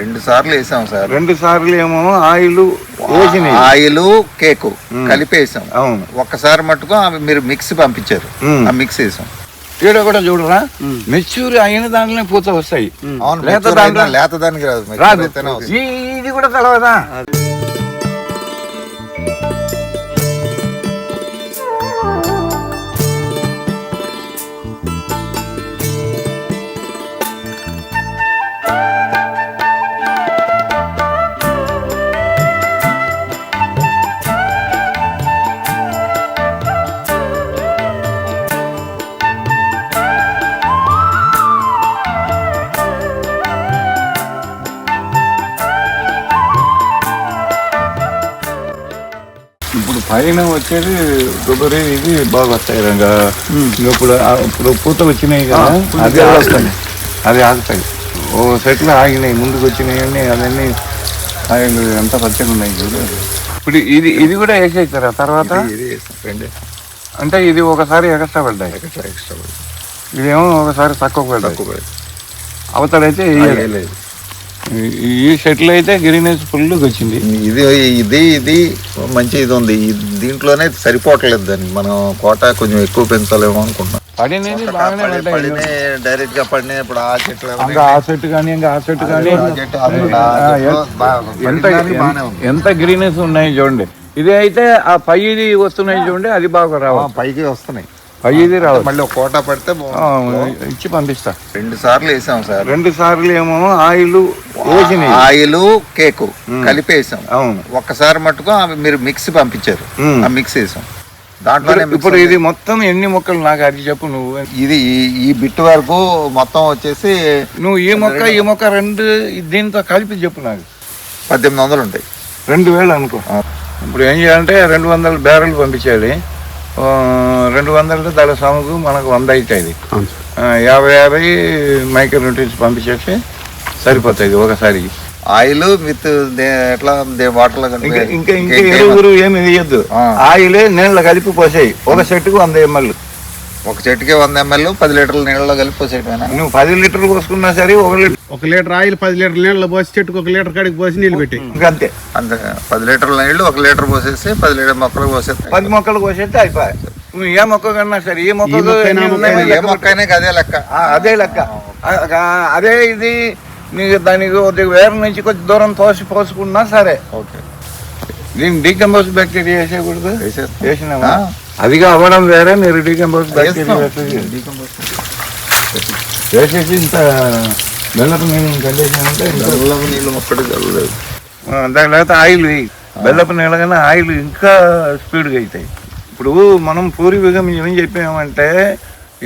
రెండు సార్లు వేసాం సార్. రెండు సార్లు ఏమో ఆయిల్ వేసినాయి ఆయిల్ కేకు కలిపి వేసాం అవును. ఒక్కసారి మట్టుకు ఆమె మీరు మిక్స్ పంపించారు. ఆ మిక్స్ వేసాం. ఈడ కూడా చూడరా మెచ్యూర్ అయిన దాంట్లోనే పూత వస్తాయి. అవును లేత దానికి రాదు. రాదు. ఇది కూడా తెలవదా పైన వచ్చేది కొబ్బరి ఇది బాగా వస్తాయి రంగా. ఇప్పుడు ఇప్పుడు పూత వచ్చినాయి కదా అది వస్తాయి. అది ఆగుతాయి. ఓ సెట్లు ఆగినాయి ముందుకు వచ్చినాయి అన్ని అవన్నీ ఆయిల్ ఎంత పచ్చగా ఉన్నాయి చూడు. ఇప్పుడు ఇది ఇది కూడా వేసేస్తారా తర్వాత? అంటే ఇది ఒకసారి ఎక్స్ట్రా పడ్డాయి. ఎక్స్ట్రా పడింది. ఇదేమో ఒకసారి తక్కువ పడ్డాయి. తక్కువ. అవతలైతే వేయలేదు. ఈ- సెట్లు అయితే గ్రీనెస్ ఫుల్గా వచ్చింది. ఇది ఇది ఇది మంచి ఇది ఉంది. దీంట్లోనే సరిపోవట్లేదు దాన్ని. మనం కోట కొంచెం ఎక్కువ పెంచాలేమో అనుకుంటున్నాం. పడినది బాగానే పడినే డైరెక్ట్గా ఇప్పుడు ఆ చెట్లు ఏమో ఇంకా ఆ చెట్టు కానీ ఇంకా ఆ చెట్టు కానీ ఎంత- ఎంత గ్రీనెస్ ఉన్నాయి చూడండి. ఇది అయితే ఆ పైది వస్తున్నాయి చూడండి అది బాగా ఆ, రావాలి పైకి వస్తున్నాయి. పైది రావాలి మళ్ళీ ఒక కోట పడితే. ఇచ్చి పంపిస్తా. రెండు సార్లు వేసాం సార్. రెండు సార్లు ఏమో ఆయిల్ వేసినాయి ఆయిల్ కేకు కలిపి వేసాం అవును. ఒక్కసారి మట్టుకు మీరు మిక్స్ పంపించారు. ఆ మిక్స్ వేసాం. దాంట్లోనే ఇప్పుడు-. ఇది మొత్తం ఎన్ని మొక్కలు నాకు అది చెప్పు నువ్వు. ఇది ఈ- బిట్ వరకు మొత్తం వచ్చేసి నువ్వు ఈ మొక్క ఈ మొక్క రెండు దీంతో కలిపి చెప్పు నాకు. పద్దెనిమిది వందలు ఉంటాయి. రెండు వేలు అనుకో. ఇప్పుడు ఏం చేయాలంటే రెండు వందల బ్యారెల్ పంపించాలి. రెండు వందలు దాని సముకు మనకు వంద అవుతుంది యాభై యాభై మైక్రో న్యూట్రియన్స్ పంపించేసి సరిపోతుంది ఒకసారి. ఆయిల్ విత్ ఎట్లా వాటర్లో ఇంకా ఇంకా ఇంకా ఎరువురు ఏమి వేయద్దు. ఆయిలే నీళ్ళ కలిపి పోసాయి. ఒక సెట్కు వంద ఎంఎల్ ఒక చెట్టుకి వంద ఎంఎల్ పది లీటర్ల నీళ్ళలో కలిపి పోసేయటమేనా? నువ్వు పది లీటర్లు పోసుకున్నా సరే ఒక లీటర్. ఒక లీటర్ ఆయిల్ పది లీటర్ నీళ్ళు పోసి చెట్టుకు ఒక లీటర్ కాడికి పోసి నీళ్ళు పెట్టి. ఇంకంతే అంతే. పది లీటర్ల నీళ్ళు ఒక లీటర్ పోసేసి పది లీటర్ మొక్కలు పోసేస్తే పది మొక్కలు కోసేస్తే అయిపోయాయి. నువ్వు ఏ మొక్క కన్నా సరే ఈ మొక్క ఈ మొక్క అయినా ఏ మొక్క అయినా అదే లెక్క. అదే లెక్క. అదే ఇది. నీకు దానికి కొద్దిగా వేరు నుంచి కొద్ది దూరం తోసి పోసుకున్నా సరే. ఓకే. దీన్ని డీకంపోజ్ బ్యాక్టీరియా వేసేయకూడదు. వేసేస్తాం. వేసినావా? ఆ. అదిగా అవ్వడం వేరే మీరు డీకంపోజ్. వేసేసి ఇంత బెల్లపు నీళ్ళు కలిసేసానంటే ఇంకా చల్లగా నీళ్ళు మొక్కటి చల్లలేదు. ఆ, దాని లేకపోతే ఆయిల్ బెల్లపు నీళ్ళ కన్నా ఆయిల్ ఇంకా స్పీడ్గా అవుతాయి. ఇప్పుడు మనం పూర్వీకం ఏం చెప్పామంటే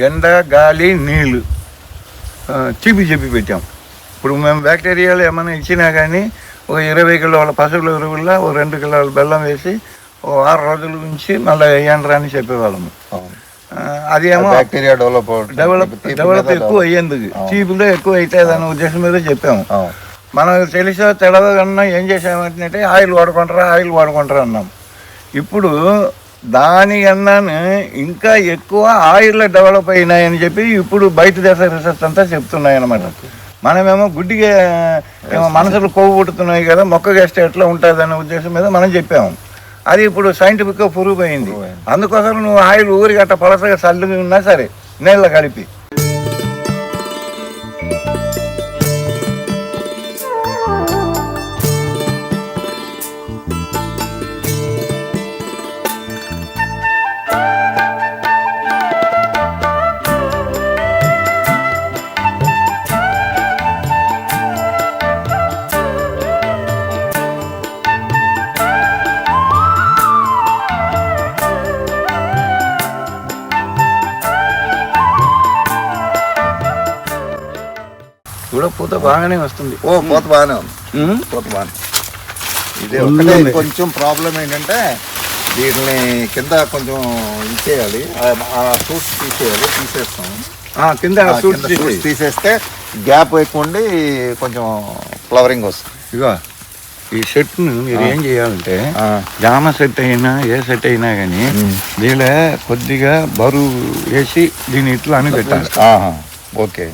ఎండ గాలి నీళ్ళు. ఆ, చెప్పి చెప్పి పెట్టాం. ఇప్పుడు మేము బ్యాక్టీరియాలు ఏమైనా ఇచ్చినా కానీ ఒక ఇరవై కిలోల పసుపుల ఎరువుల్లో ఒక రెండు కిలోల బెల్లం వేసి ఓ ఆరు రోజుల నుంచి మళ్ళీ వేయండి అని చెప్పేవాళ్ళము. అది ఏమో బ్యాక్టీరియా డెవలప్ డెవలప్ డెవలప్ ఎక్కువ అయ్యేందుకు. చీపులో ఎక్కువ అవుతుంది అనే ఉద్దేశం మీద చెప్పాము. మనకు తెలిసో తెలవకన్నా ఏం చేసామంటే ఆయిల్ వాడుకుంటారా ఆయిల్ వాడుకుంటారా అన్నాం. ఇప్పుడు దాని అన్నాను ఇంకా ఎక్కువ ఆయిల్ డెవలప్ అయినాయని చెప్పి ఇప్పుడు బయట దేశ రీసెర్చ్ అంతా చెప్తున్నాయి అనమాట మనమేమో గుడ్డిగా ఏమో మనసులు కొవ్వు పుట్టుతున్నాయి కదా మొక్క వేస్తే ఎట్లా ఉంటుంది అనే ఉద్దేశం మీద మనం చెప్పాము. అది ఇప్పుడు సైంటిఫిక్గా ప్రూవ్ అయింది అందుకోసం నువ్వు ఆయిల్ ఊరి గట్ట పలసగా చల్లుగా ఉన్నా సరే నీళ్ళ కలిపి. కూడా పూత బాగానే వస్తుంది. ఓ పోత బాగానే ఉంది? పోత బాగానే ఇది ఒకటే కొంచెం ప్రాబ్లం ఏంటంటే దీన్ని కింద కొంచెం ఇచ్చేయాలి ఆ ఫ్రూట్స్ తీసేయాలి తీసేస్తాం కింద fruits తీసేస్తే గ్యాప్ ఎక్కువ ఉండి కొంచెం ఫ్లవరింగ్ వస్తుంది. ఇగో ఈ సెట్ను మీరు ఏం చేయాలంటే. జామ సెట్ అయినా ఏ సెట్ అయినా కానీ దీనిలో కొద్దిగా బరువు వేసి దీన్ని ఇట్లా అని పెట్టాలి ఓకే.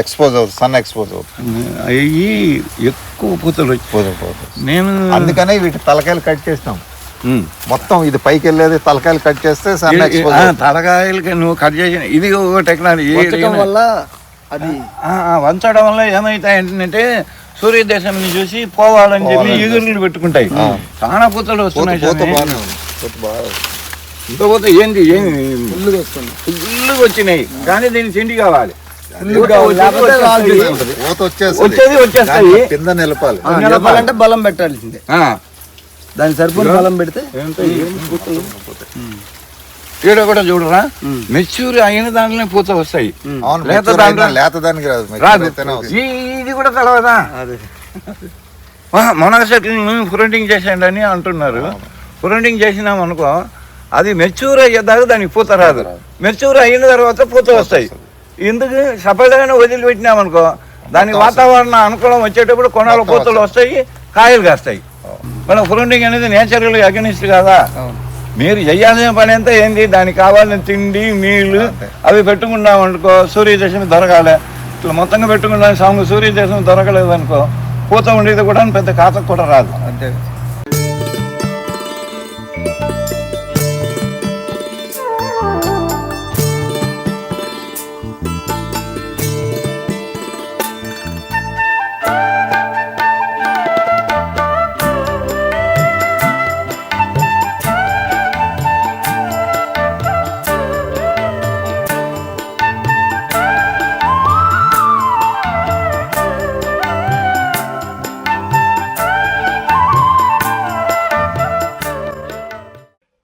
ఎక్స్పోజ్ అవుతుంది సన్ ఎక్స్పోజ్ అవుతుంది. అవి ఎక్కువ పూతలు వచ్చి పోదు పోదు నేను అందుకనే వీటి తలకాయలు కట్ ఉమ్. మొత్తం ఇది పైకి వెళ్ళేది తలకాయలు కట్ చేస్తే సన్ ఎక్స్పోజ్ తలకాయలకి నువ్వు కట్ చేసిన ఇది ఒక టెక్నాలజీ వల్ల అది వంచడం వల్ల ఏమవుతాయంటే సూర్యదేశం చూసి పోవాలని చెప్పి ఈగురులు పెట్టుకుంటాయి. చాలా పూతలు వస్తున్నాయి పోత స్వామి. బాగానే ఉంది. పోత బాగా ఇంత పూత ఏంది ఏమి ఫుల్గా వచ్చినాయి. కానీ దీనికి తిండి కావాలి. వచ్చేది వచ్చేస్తాయి. కింద నిలపాలి. నిలపాలంటే బలం పెట్టాల్సిందే. ఆ, దాని సరిపోయిన బలం పెడితే. ఈడ కూడా చూడరా? మెచ్యూర్ అయిన దాంట్లోనే పూత వస్తాయి. అవును లేత మెచ్యూర్ దాంట్లో లేత దానికి రాదు. ఇది కూడా తెలవదా మునగ చెట్లు ఫ్రంటింగ్ చేసేయండి అని అంటున్నారు ఫ్రంటింగ్ చేసినాం అనుకో అది మెచ్యూర్ అయ్యేదాకా దానికి పూత రాదు. మెచ్యూర్ అయిన తర్వాత పూత వస్తాయి. ఎందుకు సపరేట్గానే వదిలిపెట్టినాం అనుకో దానికి వాతావరణం అనుకూలం వచ్చేటప్పుడు కొనాల పూతలు వస్తాయి. కాయలు కాస్తాయి. మన ఫ్రంటింగ్ అనేది నేచురల్ అగనిస్ట్ కదా? మీరు చేయాల్సిన పని అంతా ఏంది? దానికి కావాల్సిన తిండి నీళ్ళు అవి పెట్టుకున్నాం అనుకో సూర్యదేశం దొరకాలి. ఇట్లా మొత్తంగా పెట్టుకున్నాం సాంగ్ సూర్యదేశం దొరకలేదు అనుకో పూత ఉండేది కూడా పెద్ద కాతకు కూడా రాదు. అంతే.